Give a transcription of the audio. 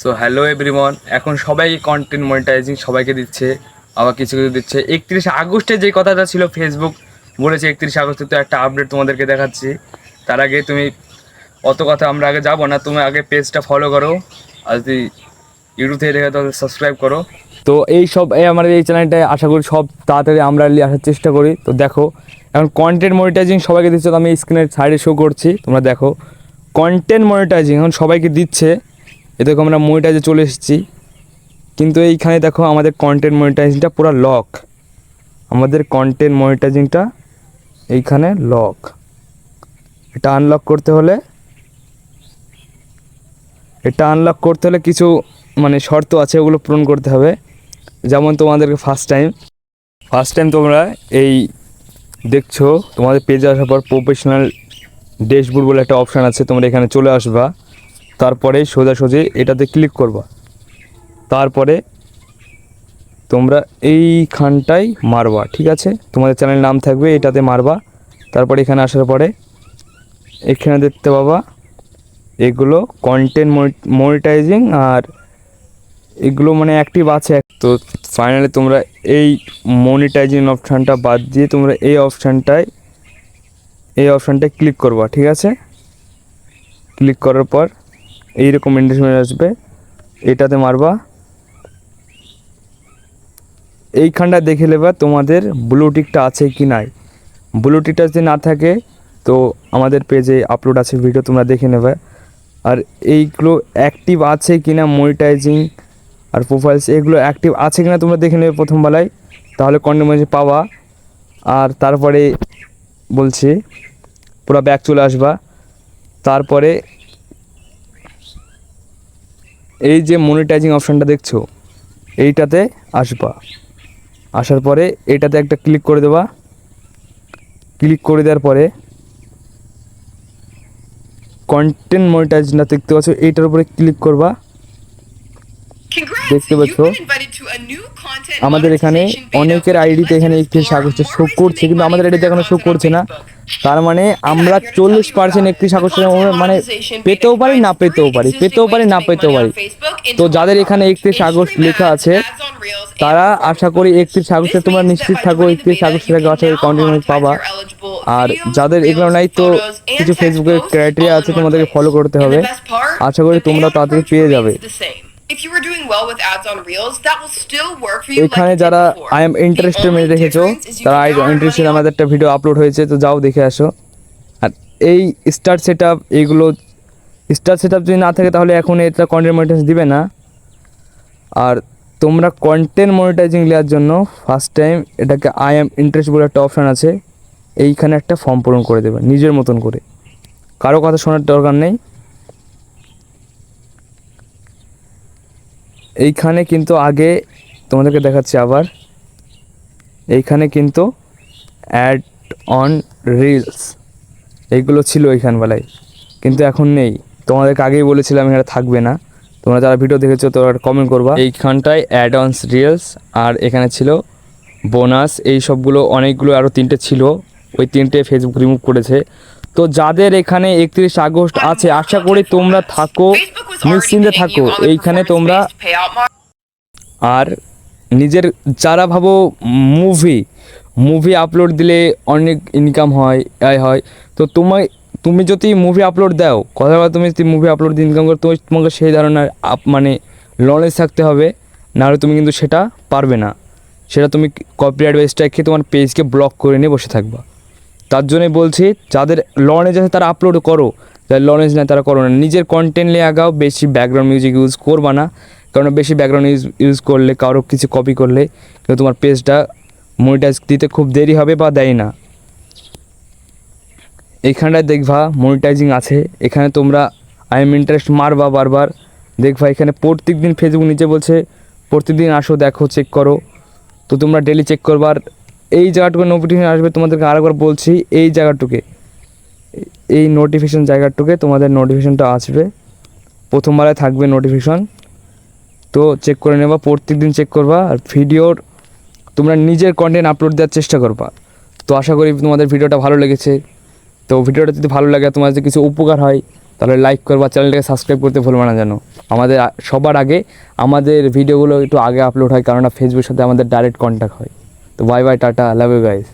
So hello everyone এখন সবাই content monetising সবাইকে দিচ্ছে, আবার কিছু কিছু দিচ্ছে। একত্রিশে আগস্টে যে কথাটা ছিল ফেসবুক বলেছে একত্রিশে আগস্টে তো একটা আপডেট তোমাদেরকে দেখাচ্ছি। তার আগে তুমি অত কথা আমরা আগে যাব না, তুমি আগে পেজটা ফলো করো। আর যদি ইউটিউব থেকে দেখে, তাহলে সাবস্ক্রাইব করো। তো এই সব, এই আমাদের এই চ্যানেলটায় আশা করি সব তাড়াতাড়ি আমরা আসার চেষ্টা করি। তো দেখো, এখন কন্টেন্ট মনিটাইজিং সবাইকে দিচ্ছে, তো আমি স্ক্রিনের সাইডে শো করছি, তোমরা দেখো। কন্টেন্ট মনিটাইজিং এখন সবাইকে দিচ্ছে। এ দেখো আমরা মনিটাইজে চলে এসেছি। কিন্তু এইখানে দেখো আমাদের কন্টেন্ট মনিটাইজিংটা পুরো লক আমাদের কন্টেন্ট মনিটাইজিংটা এইখানে লক এটা আনলক করতে হলে, এটা আনলক করতে হলে কিছু মানে শর্ত আছে, ওগুলো পূরণ করতে হবে। যেমন তোমাদেরকে ফার্স্ট টাইম ফার্স্ট টাইম তোমরা এই দেখছ, তোমাদের পেজে আসার পর প্রফেশনাল ড্যাশবোর্ড বলে একটা অপশান আছে, তোমরা এখানে চলে আসবা। তারপরে সোজাসুজি এটাতে ক্লিক করবা। তারপরে তোমরা এইখানটায় মারবা, ঠিক আছে? তোমাদের চ্যানেল নাম থাকবে এটাতে মারবা। তারপরে এখানে আসার পরে এখানে দেখতে পাবা এগুলো কন্টেন্ট মনিটাইজিং আর এগুলো মানে অ্যাক্টিভ আছে। তো ফাইনালি তোমরা এই মনিটাইজিং অপশানটা বাদ দিয়ে তোমরা এই অপশানটায় এই অপশানটায় ক্লিক করবা, ঠিক আছে? ক্লিক করার পর এইরকম ইন্টারভিউ আসবে। এটাতে মারবা। এইখানটা দেখে নেবা তোমাদের ব্লুটিকটা আছে কি নাই। ব্লুটিকটা যদি না থাকে, তো আমাদের পেজে আপলোড আছে ভিডিও তোমরা দেখে নেবে। আর এইগুলো অ্যাক্টিভ আছে কি না মনিটাইজিং আর প্রোফাইলস এগুলো অ্যাক্টিভ আছে কি না তোমরা দেখে নেবে প্রথমবেলায় তাহলে কন্টিনিউ পাওয়া আর তারপরে বলছি, পুরো ব্যাক চলে আসবা। তারপরে এই যে মনিটাইজিং অপশানটা দেখছ, এইটাতে আসবা। আসার পরে এটাতে একটা ক্লিক করে দেবা। ক্লিক করে দেওয়ার পরে কন্টেন্ট মনিটাইজিংটা দেখতে পাচ্ছ, এইটার উপরে ক্লিক করবা। দেখতে পাচ্ছ? আমাদের এখানে অনেকের আইডিতে এখানে একত্রিশ আগস্টে শো করছে কিন্তু আমাদের আইডিতে এখনও শো করছে না। তার মানে আমরা চল্লিশ পার্সেন্ট একত্রিশ আগস্টের মানে পেতেও পারি না পেতেও পারি পেতেও পারি না পেতেও পারি। তো যাদের এখানে একত্রিশ আগস্ট লেখা আছে তারা আশা করি একত্রিশ আগস্টে তোমরা নিশ্চিত থাকো একত্রিশ আগস্টের আগে আশা করি কন্টিনিউ পাবা। আর যাদের এগুলো নাই তো কিছু ফেসবুকের ক্রাইটেরিয়া আছে তোমাদেরকে ফলো করতে হবে। আশা করি তোমরা তাড়াতাড়ি পেয়ে যাবে। If you were doing well with ads on Reels, that will still work for you. এখানে যারা. আই এম ইন্টারেস্টেড মেরে রেখেছো তারা আই ইন্টারেস্টেড আমাদের একটা ভিডিও আপলোড হয়েছে তো যাও দেখে আসো আর এই স্টার সেট আপ এইগুলো স্টার সেট আপ যদি না থাকে তাহলে এখন এটা কন্টেন্ট মনিটাইজ দিবে না আর তোমরা কন্টেন্ট মনিটাইজিং নেওয়ার জন্য ফার্স্ট টাইম এটাকে আই এম ইন্টারেস্ট বলে একটা অপশান আছে এইখানে একটা ফর্ম পূরণ করে দেবে নিজের মতন করে কারও কথা শোনার দরকার নেই এইখানে কিন্তু আগে তোমাদেরকে দেখাচ্ছি আবার। এইখানে কিন্তু অ্যাড অন রিলস এইগুলো ছিল এইখানবেলায়, কিন্তু এখন নেই। তোমাদেরকে আগেই বলেছিলাম এখানে থাকবে না। তোমরা যারা ভিডিও দেখেছ, তোমরা কমেন্ট করবা। এইখানটায় অ্যাড অনস রিলস আর এখানে ছিল বোনাস এই সবগুলো অনেকগুলো আরও তিনটে ছিল। ওই তিনটে ফেসবুক রিমুভ করেছে। তো যাদের এখানে একত্রিশ আগস্ট আছে, আশা করি তোমরা থাকো। নিশ্চিন্তে থাকো এইখানে তোমরা. আর নিজের যারা ভাবো মুভি মুভি আপলোড দিলে অনেক ইনকাম হয় আয় হয়। তো তোমায় তুমি যদি মুভি আপলোড দাও কথা তুমি যদি মুভি আপলোড দিয়ে ইনকাম করো তুমি তোমাকে সেই ধরনের আপ মানে নলেজ থাকতে হবে। নাহলে তুমি কিন্তু সেটা পারবে না। সেটা তুমি কপিরাইট বা স্ট্রাইক খেয়ে তোমার পেজকে ব্লক করে নিয়ে বসে থাকবা। তার জন্যই বলছি, যাদের লনেজ আছে তারা আপলোড করো। যাদের লনেজ নেয় তারা করো না। নিজের কন্টেন্ট নিয়ে আগাও, বেশি ব্যাকগ্রাউন্ড মিউজিক ইউজ করবা না। কারণ বেশি ব্যাকগ্রাউন্ড ইউজ ইউজ করলে, কারও কিছু কপি করলে, কিন্তু তোমার পেজটা মনিটাইজ দিতে খুব দেরি হবে বা দেয় না। এইখানটায় দেখবা মনিটাইজিং আছে। এখানে তোমরা আই এম ইন্টারেস্ট মারবা বারবার। দেখবা এখানে প্রত্যেক দিন ফেসবুক নিচে বলছে প্রতিদিন আসো, দেখো চেক করো। তো তোমরা ডেলি চেক করবার এই জায়গাটুকু নোটিফিকেশন আসবে, তোমাদেরকে আরেকবার বলছি, এই জায়গাটুকে, এই নোটিফিকেশন জায়গাটুকে তোমাদের নোটিফিকেশনটা আসবে। প্রথমবারে থাকবে নোটিফিকেশন তো চেক করে নেবা প্রত্যেক দিন চেক করবা, আর ভিডিওর তোমরা নিজের কন্টেন্ট আপলোড দেওয়ার চেষ্টা করবা। তো আশা করি তোমাদের ভিডিওটা ভালো লেগেছে। তো ভিডিওটা যদি ভালো লাগে তোমার যদি কিছু উপকার হয়, তাহলে লাইক করবা চ্যানেলটাকে সাবস্ক্রাইব করতে ভুলবে না যেন। আমাদের সবার আগে আমাদের ভিডিওগুলো একটু আগে আপলোড হয় কারণ ফেসবুকের সাথে আমাদের ডাইরেক্ট কন্ট্যাক্ট হয়। তো bye bye tata love you guys